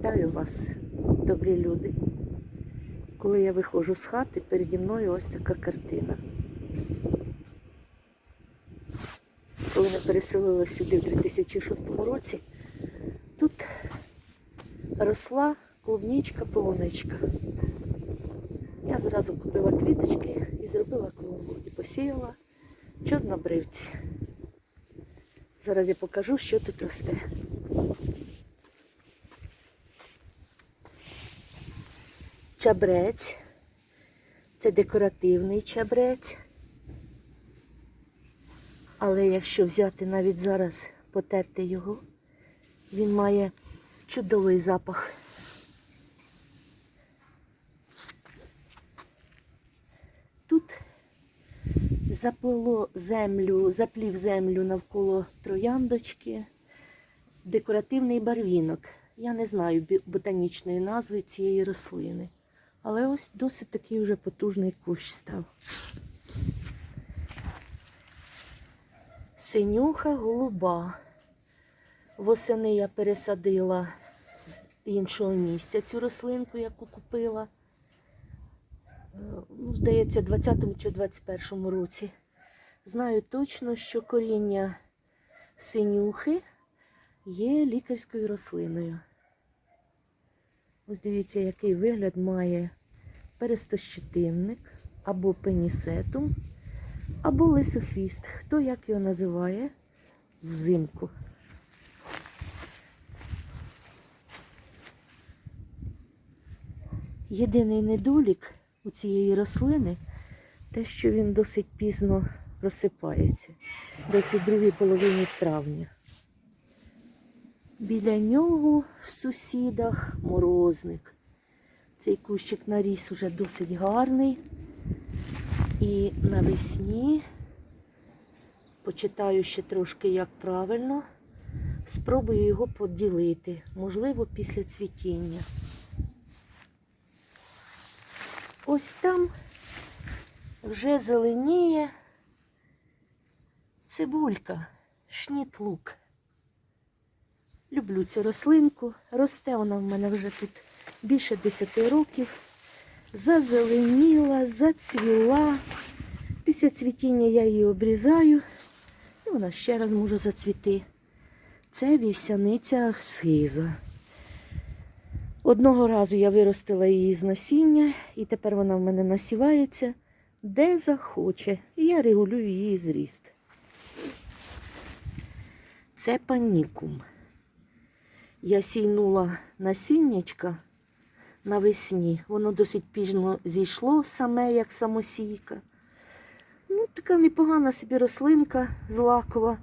Вітаю вас, добрі люди. Коли я виходжу з хати, переді мною ось така картина. Коли ми переселили сюди в 2006 році, тут росла клубничка, полуничка. Я зразу купила квіточки і зробила клумбу і посіяла чорнобривці. Зараз я покажу, що тут росте. Чабрець. Це декоративний чабрець. Але якщо взяти навіть зараз потерти його, він має чудовий запах. Тут заплило землю, заплів землю навколо трояндочки, декоративний барвінок. Я не знаю ботанічної назви цієї рослини. Але ось досить такий вже потужний кущ став. Синюха голуба. Восени я пересадила з іншого місця цю рослинку, яку купила. Е, Ну, здається, в 20-му чи 21-му році. Знаю точно, що коріння синюхи є лікарською рослиною. Ось дивіться, який вигляд має перестощетинник або пенісетум, або лисохвіст. Хто як його називає взимку. Єдиний недолік у цієї рослини те, що він досить пізно розсипається, десь у другій половині травня. Біля нього в сусідах морозник. Цей кущик наріс уже досить гарний. І навесні почитаю ще трошки, як правильно. Спробую його поділити, можливо, після цвітіння. Ось там вже зеленіє цибулька, шніт-лук. Люблю цю рослинку. Росте вона в мене вже тут більше 10 років. Зазеленіла, зацвіла. Після цвітіння я її обрізаю, і вона ще раз може зацвіти. Це вівсяниця сиза. Одного разу я виростила її з насіння, і тепер вона в мене насівається де захоче. І я регулюю її зріст. Це панікум. Я сійнула насіннячка навесні. Воно досить пізно зійшло саме як самосійка. Ну, така непогана собі рослинка злакова.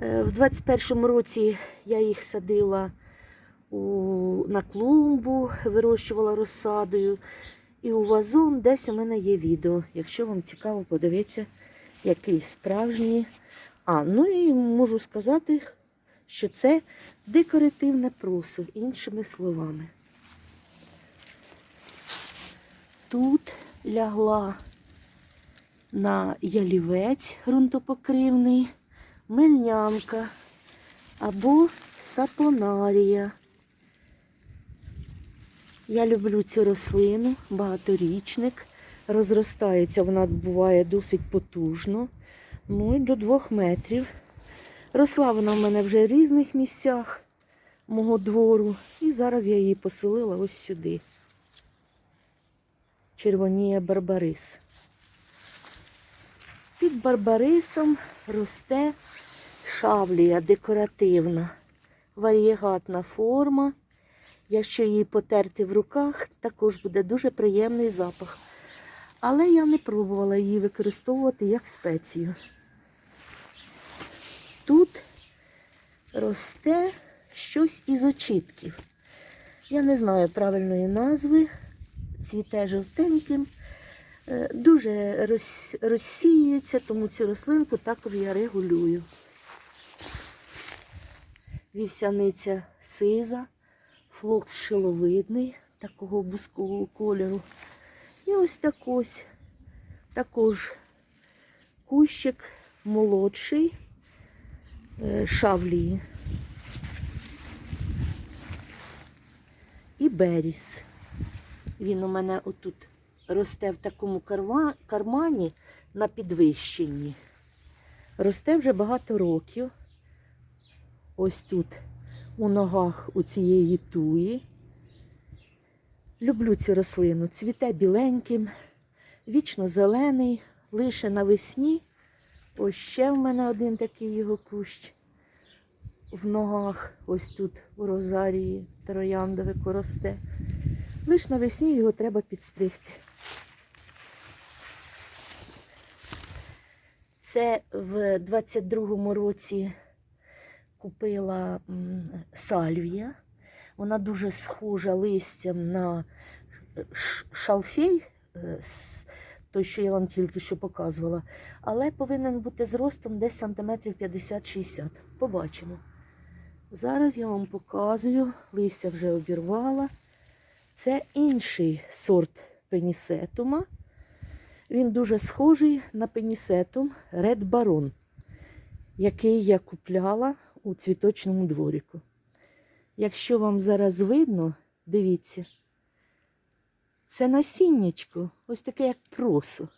Е, В 21-му році я їх садила у, на клумбу, вирощувала розсадою. І у вазон десь у мене є відео. Якщо вам цікаво, подивіться, який справжній. А, ну і можу сказати, що це декоративне просо, іншими словами. Тут лягла на ялівець ґрунтопокривний, мельнянка або сапонарія. Я люблю цю рослину, багаторічник. Розростається, вона буває досить потужно. Ну і до двох метрів. Росла вона в мене вже в різних місцях мого двору. І зараз я її поселила ось сюди. Червоніє барбарис. Під барбарисом росте шавлія декоративна, варієгатна форма. Якщо її потерти в руках, також буде дуже приємний запах. Але я не пробувала її використовувати як спецію. Тут росте щось із очітків. Я не знаю правильної назви, цвіте жовтеньким, Е, дуже розсіюється, тому цю рослинку також я регулюю. Вівсяниця сиза, флокс шиловидний, такого бускового кольору. І ось так ось також кущик молодший е, шавлії. беріс. Він у мене отут росте в такому кармані на підвищенні. Росте вже багато років. Ось тут у ногах у цієї туї. Люблю цю рослину. Цвіте біленьким, вічно зелений, лише навесні. Ось ще в мене один такий його кущ в ногах, ось тут у розарії трояндовику росте. Лиш навесні його треба підстригти. Це в 22-му році купила сальвія. Вона дуже схожа листям на шалфей, е, той, що я вам тільки що показувала, але повинен бути зростом десь сантиметрів 50-60. Побачимо. Зараз я вам показую, листя вже обірвала. Це інший сорт пенісетума. Він дуже схожий на пенісетум Red Baron, який я купляла у цвіточному дворіку. Якщо вам зараз видно, дивіться, це насіннячко, ось таке, як просо.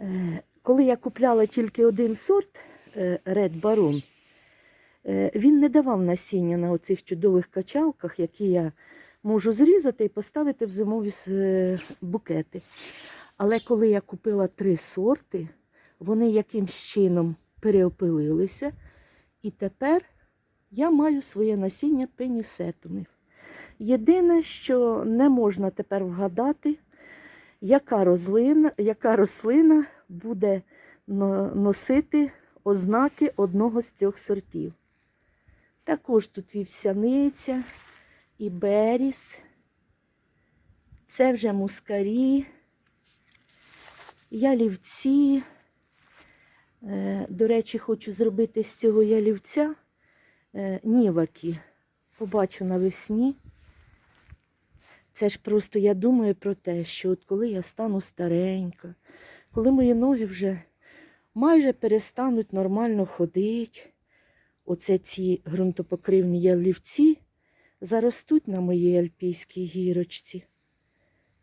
Е, Коли я купляла тільки один сорт е, Red Baron, е, він не давав насіння на оцих чудових качалках, які я можу зрізати і поставити в зимові букети. Але коли я купила три сорти, вони якимсь чином переопилилися, і тепер я маю своє насіння пенісетумів. Єдине, що не можна тепер вгадати, яка рослина, яка рослина буде носити ознаки одного з трьох сортів. Також тут вівсяниця і беріс. Це вже мускарі, ялівці. Е, До речі, хочу зробити з цього ялівця е, ніваки. Побачу навесні. Це ж просто я думаю про те, що от коли я стану старенька, коли мої ноги вже майже перестануть нормально ходити, оце ці ґрунтопокривні ялівці заростуть на моїй альпійській гірочці.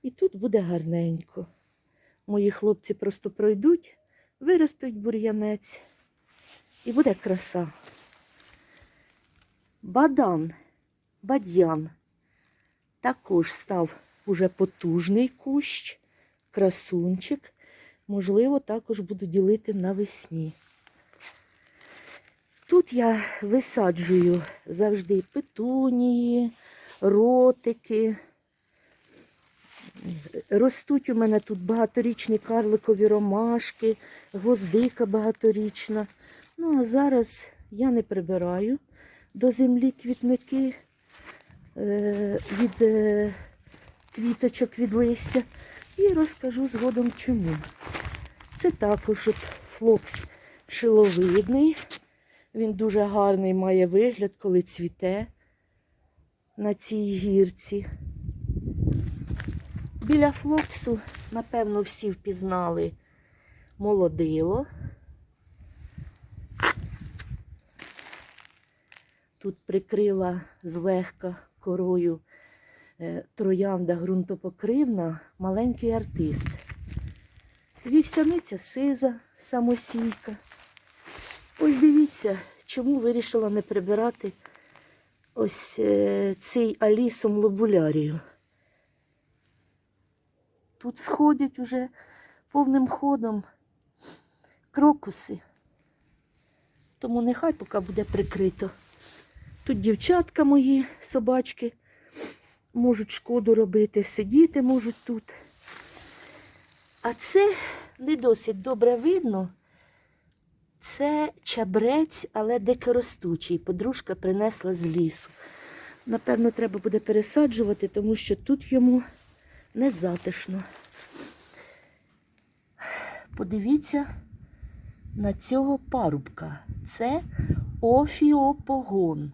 І тут буде гарненько. Мої хлопці просто пройдуть, виростуть бур'янець, і буде краса. Бадан, бадьян також став уже потужний кущ, красунчик. Можливо, також буду ділити навесні. Тут я висаджую завжди петунії, ротики. Ростуть у мене тут багаторічні карликові ромашки, гвоздика багаторічна. Ну, а зараз я не прибираю до землі квітники від е, квіточок від листя. І розкажу згодом чому. Це також от флокс шиловидний. Він дуже гарний має вигляд, коли цвіте на цій гірці. Біля флоксу, напевно, всі впізнали молодило. Тут прикрила злегка корою е, троянда ґрунтопокривна, маленький артист. Вівсяниця сиза, самосійка. Ось дивіться, чому вирішила не прибирати ось е, цей алісом лобулярію. Тут сходять уже повним ходом крокуси. Тому нехай поки буде прикрито. Тут дівчатка мої, собачки, можуть шкоду робити, сидіти можуть тут. А це не досить добре видно. Це чабрець, але дикоростучий. Подружка принесла з лісу. Напевно, треба буде пересаджувати, тому що тут йому не затишно. Подивіться на цього парубка. Це офіопогон.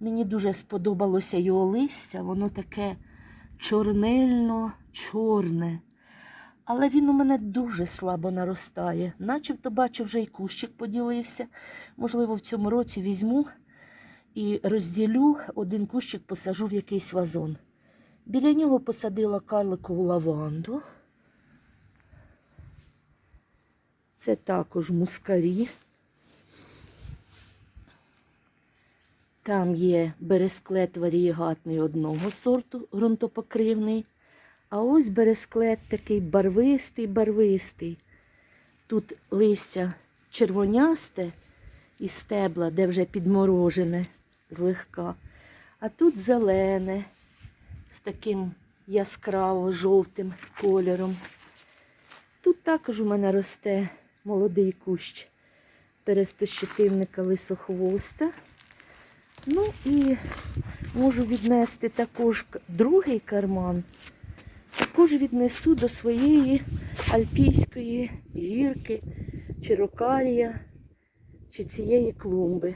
Мені дуже сподобалося його листя, воно таке чорнильно-чорне. Але він у мене дуже слабо наростає. Начебто бачу, вже і кущик поділився. Можливо, в цьому році візьму і розділю один кущик посажу в якийсь вазон. Біля нього посадила карликову лаванду. Це також мускарі. Там є бересклет варієгатний одного сорту, ґрунтопокривний. А ось бересклет такий барвистий, барвистий. Тут листя червонясте і стебла, де вже підморожене злегка. А тут зелене з таким яскраво жовтим кольором. Тут також у мене росте молодий кущ перестощитивника лисохвоста. Ну і можу віднести також другий карман. Також віднесу до своєї альпійської гірки, чи рокарія, чи цієї клумби.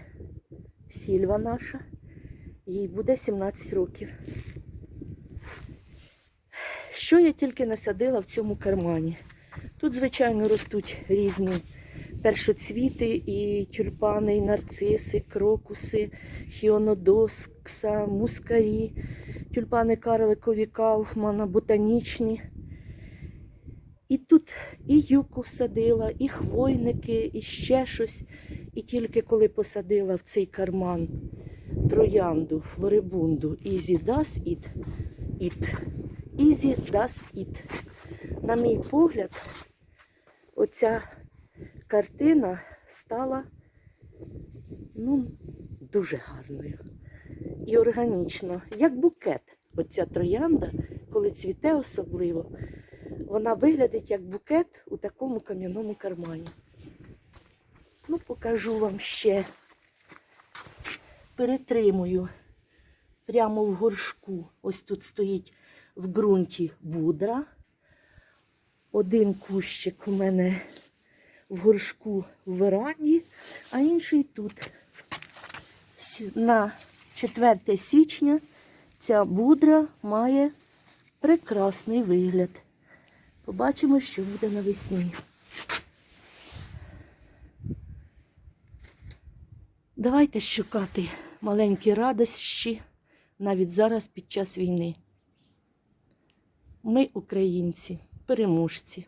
Сільва наша. Їй буде 17 років. Що я тільки насадила в цьому кармані? Тут, звичайно, ростуть різні першоцвіти, і тюльпани, і нарциси, крокуси, хіонодоскса, мускарі, тюльпани карликові Кауфмана, ботанічні. І тут і юку садила, і хвойники, і ще щось. І тільки коли посадила в цей карман троянду, флорибунду, Ізі дас іт, іт. Ізі дас іт. На мій погляд, оця картина стала ну, дуже гарною і органічно, як букет. Оця троянда, коли цвіте особливо, вона виглядить як букет у такому кам'яному кармані. Ну, покажу вам ще. Перетримую прямо в горшку. Ось тут стоїть в ґрунті будра. Один кущик у мене в горшку в веранді, а інший тут. На 4 січня ця будра має прекрасний вигляд. Побачимо, що буде навесні. Давайте шукати маленькі радощі навіть зараз під час війни. Ми, українці, переможці.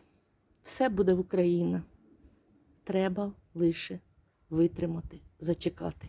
Все буде Україна. Треба лише витримати, зачекати.